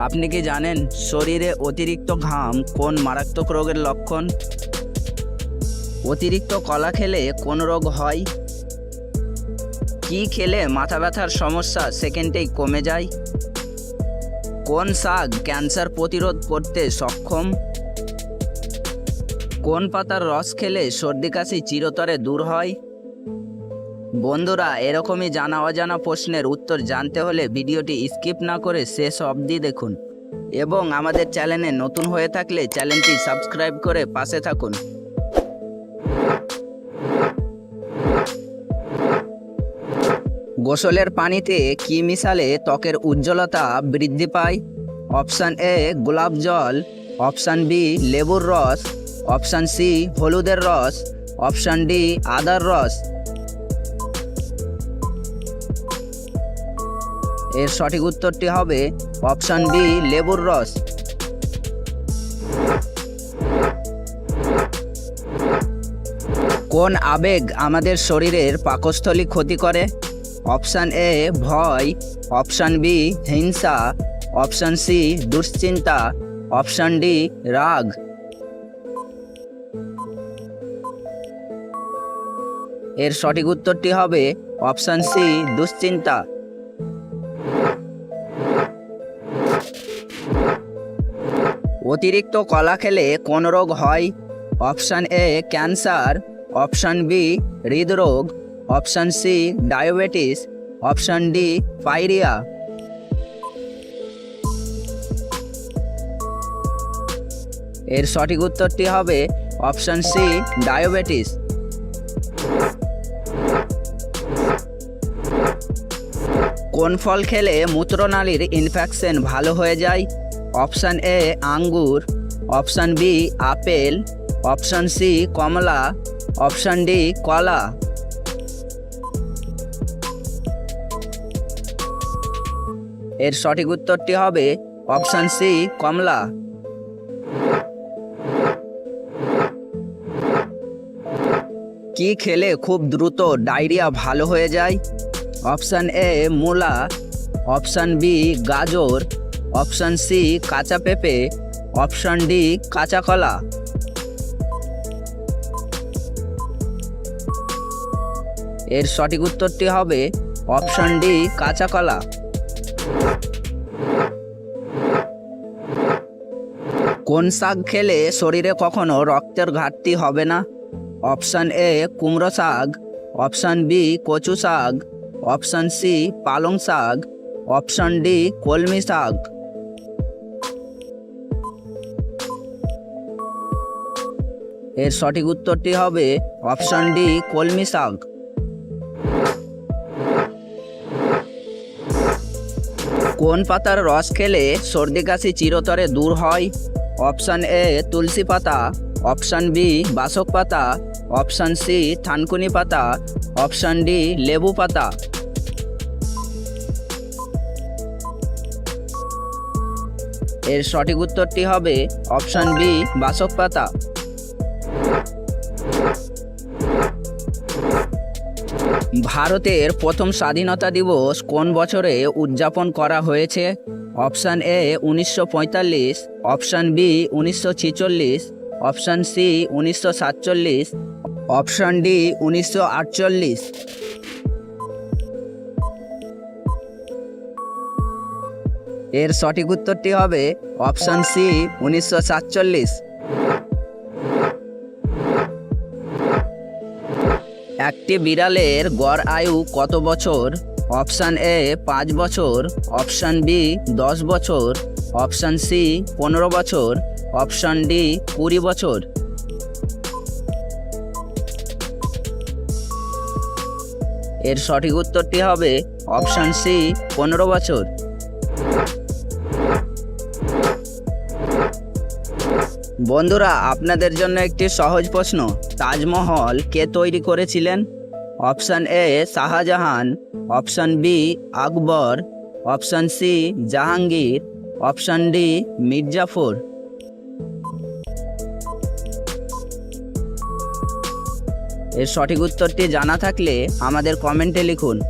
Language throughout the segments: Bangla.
আপনি কি জানেন শরীরে অতিরিক্ত ঘাম কোন মারাত্মক রোগের লক্ষণ? অতিরিক্ত কলা খেলে কোন রোগ হয়? কি খেলে মাথা ব্যথার সমস্যা সেকেন্ডেই কমে যায়? কোন শাক ক্যান্সার প্রতিরোধ করতে সক্ষম? কোন পাতার রস খেলে সর্দি কাশি চিরতরে দূর হয়? বন্ধুরা, এরকমই জানা অজানা প্রশ্নের উত্তর জানতে হলে ভিডিওটি স্কিপ না করে শেষ অবধি দেখুন। এবং আমাদের চ্যানেলে নতুন হয়ে থাকলে চ্যানেলটি সাবস্ক্রাইব করে পাশে থাকুন। গোসলের পানিতে কি মিশালে ত্বকের উজ্জ্বলতা বৃদ্ধি পায়? অপশান এ, গোলাপ জল, অপশান বি, লেবুর রস, অপশান সি, হলুদের রস, অপশান ডি, আদার রস। এর সঠিক উত্তরটি হবে অপশান বি, লেবুর রস। কোন আবেগ আমাদের শরীরের পাকস্থলী ক্ষতি করে? অপশান এ, ভয়। অপশান বি, হিংসা। অপশান সি, দুশ্চিন্তা। অপশান ডি, রাগ। এর সঠিক উত্তরটি হবে অপশান সি, দুশ্চিন্তা। অতিরিক্ত কলা খেলে কোন রোগ হয়? Option A cancer. Option B হৃদরোগ। Option C diabetes. Option D pyorrhoea এর সঠিক উত্তরটি হবে অপশান সি ডায়াবেটিস। কোন ফল খেলে মূত্রনালীর ইনফেকশন ভালো হয়ে যায়? অপশান এ আঙ্গুর, option B apple, option C কমলা, অপশান ডি কলা। এর সঠিক উত্তরটি হবে অপশান সি কমলা। কি খেলে খুব দ্রুত ডায়রিয়া ভালো হয়ে যায়? অপশান এ মূলা, অপশান বি গাজর অপশান সি, কাঁচা পেঁপে। অপশান ডি, কাঁচা কলা। এর সঠিক উত্তরটি হবে অপশান ডি, কাঁচা কলা। কোন শাক খেলে শরীরে কখনো রক্তের ঘাটতি হবে না? অপশান এ, কুমড়ো শাক। অপশান বি, কচু শাক। অপশান সি, পালং শাক। অপশান ডি, কলমি শাক। এর সঠিক উত্তরটি হবে অপশন ডি কলমি শাক। কোন পাতার রস খেলে সর্দি কাশি চিরতরে দূর হয়? অপশান এ তুলসী পাতা, অপশান বি বাসক পাতা, অপশান সি থানকুনি পাতা, অপশান ডি লেবু পাতা। এর সঠিক উত্তরটি হবে অপশান বি বাসক পাতা। ভারতের প্রথম স্বাধীনতা দিবস কোন বছরে উদযাপন করা হয়েছে? অপশান এ উনিশশো পঁয়তাল্লিশ, অপশান বি উনিশশো অপশান সি উনিশশো সাতচল্লিশ, অপশান ডি উনিশশো আটচল্লিশ। এর সঠিক উত্তরটি হবে অপশান সি উনিশশো সাতচল্লিশ। একটি বিড়ালের গড় আয়ু কত বছর? অপশান এ, পাঁচ বছর। অপশান বি, দশ বছর। অপশান সি, পনেরো বছর। অপশান ডি, কুড়ি বছর। এর সঠিক উত্তরটি হবে অপশান সি, পনেরো বছর। বন্ধুরা, আপনাদের জন্য একটি সহজ প্রশ্ন। তাজমহল কে তৈরি করেছিলেন? Option A, Shahjahan, option B, Akbar, option C, Jahangir, option D, Mir Jafar. এর সঠিক উত্তরটি জানা থাকলে আমাদের কমেন্টে লিখুন।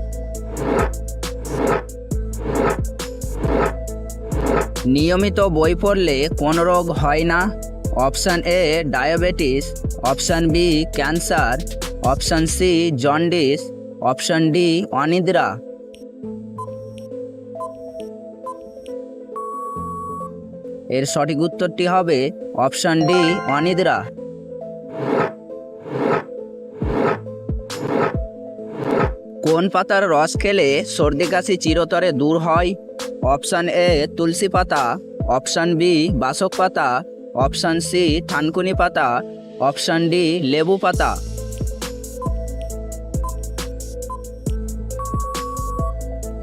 নিয়মিত বই পড়লে কোন রোগ হয় না? Option A diabetes, option B cancer, option C jaundice, option D অনিদ্রা। এর সঠিক উত্তরটি হবে অপশান ডি অনিদ্রা। কোন পাতার রস খেলে সর্দি কাশি চিরতরে দূর হয়? অপশান এ তুলসী পাতা, অপশান বি বাসক পাতা অপশান সি, থানকুনি পাতা। অপশান ডি, লেবু পাতা।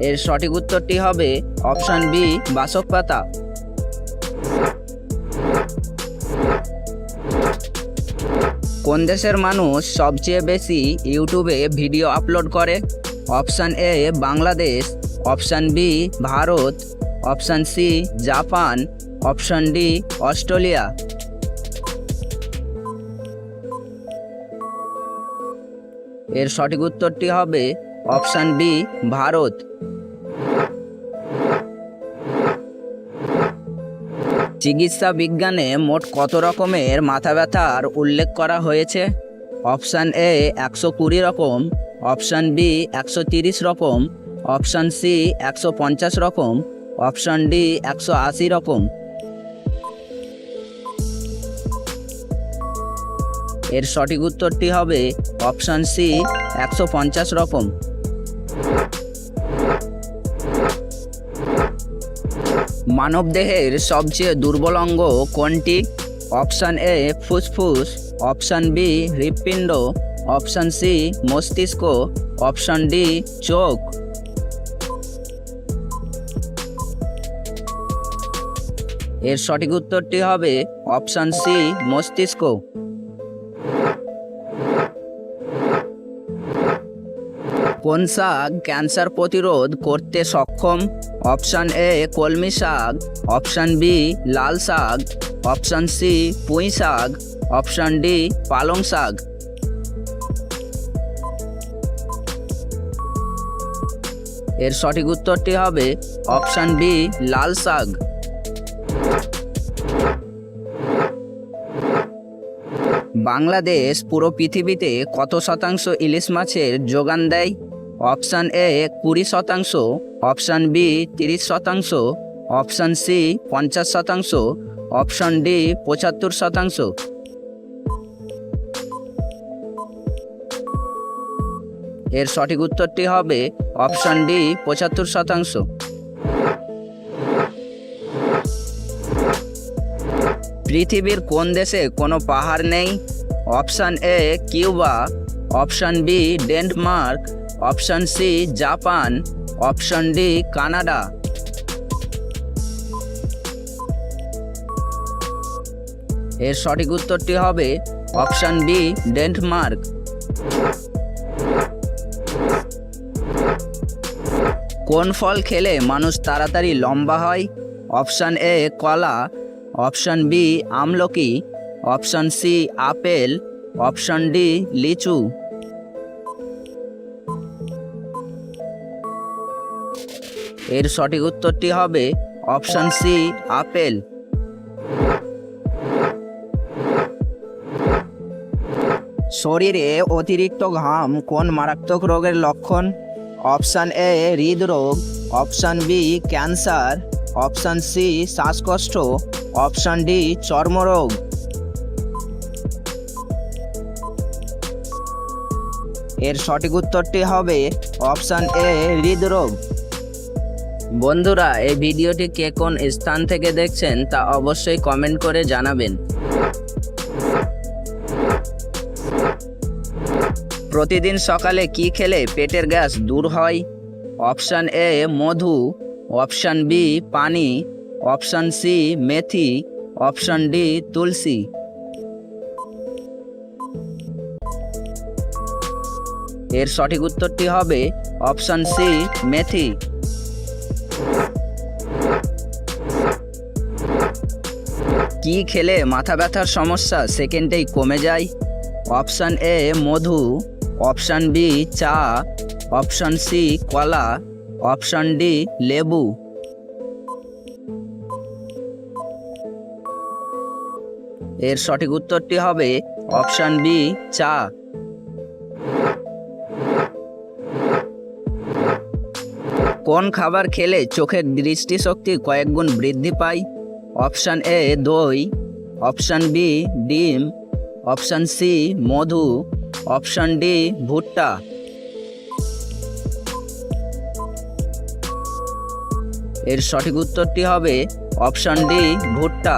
এর সঠিক উত্তরটি হবে অপশান বি, বাসক পাতা। কোন দেশের মানুষ সবচেয়ে বেশি ইউটিউবে ভিডিও আপলোড করে? Option A, Bangladesh. Option B, Bharat. Option C, Japan. Option D, Australia. এর সঠিক উত্তরটি হবে অপশান বি ভারত। চিকিৎসা বিজ্ঞানে মোট কত রকমের মাথা ব্যথার উল্লেখ করা হয়েছে? অপশান এ, একশো কুড়ি রকম, অপশান বি, একশো তিরিশ রকম, অপশান সি, একশো পঞ্চাশ রকম, অপশান ডি, একশো আশি রকম। এর সঠিক উত্তরটি হবে অপশান সি, একশো পঞ্চাশ রকম। মানবদেহের সবচেয়ে দুর্বল অঙ্গ কোনটি? অপশান এ, ফুসফুস, অপশান বি, হৃৎপিণ্ড, অপশান সি, মস্তিষ্ক, অপশান ডি, চোখ। এর সঠিক উত্তরটি হবে অপশান সি, মস্তিষ্ক। কোন শাক ক্যান্সার প্রতিরোধ করতে সক্ষম? অপশান এ কলমি শাক। অপশান বি লাল শাক। অপশান সি পুঁই শাক। অপশান ডি পালং শাক। এর সঠিক উত্তরটি হবে অপশান বি লাল শাক। বাংলাদেশ পুরো পৃথিবীতে কত শতাংশ ইলিশ মাছের যোগান দেয়? অপশান এ কুড়ি শতাংশ, অপশান বি তিরিশ শতাংশ, অপশান সি পঞ্চাশ শতাংশ, অপশান ডি পঁচাত্তর শতাংশ। এর সঠিক উত্তরটি হবে অপশান ডি পঁচাত্তর শতাংশ। পৃথিবীর কোন দেশে কোনো পাহাড় নেই? Option A Cuba, option B Denmark option C, Japan, option D, Canada. এর সঠিক উত্তরটি হবে অপশান বি ডেনমার্ক। কোন ফল খেলে মানুষ তাড়াতাড়ি লম্বা হয়? অপশান এ, কলা। অপশান বি, আমলকি। Option C, apple. Option D, লিচু। এর সঠিক উত্তরটি হবে অপশান সি আপেল। শরীরে অতিরিক্ত ঘাম কোন মারাত্মক রোগের লক্ষণ? অপশান এ হৃদরোগ। Option B cancer. Option C শ্বাসকষ্ট। অপশান ডি চর্মরোগ। এর সঠিক উত্তরটি হবে অপশান এ হৃদরোগ। বন্ধুরা, এই ভিডিওটি কে কোন স্থান থেকে দেখছেন তা অবশ্যই কমেন্ট করে জানাবেন। প্রতিদিন সকালে কি খেলে পেটের গ্যাস দূর হয়? অপশান এ, মধু, অপশান বি, পানি, অপশান সি, মেথি, অপশান ডি, তুলসী। এর সঠিক উত্তরটি হবে অপশান সি, মেথি। কি খেলে মাথা ব্যথার সমস্যা সেকেন্ডেই কমে যায়? অপশান এ মধু, অপশান বি চা, অপশান সি কলা, অপশান ডি লেবু। এর সঠিক উত্তরটি হবে অপশান বি চা। কোন খাবার খেলে চোখের দৃষ্টিশক্তি কয়েক গুণ বৃদ্ধি পায়? অপশান এ দই, অপশান বি ডিম, অপশান সি মধু, অপশান ডি ভুট্টা। এর সঠিক উত্তরটি হবে অপশান ডি ভুট্টা।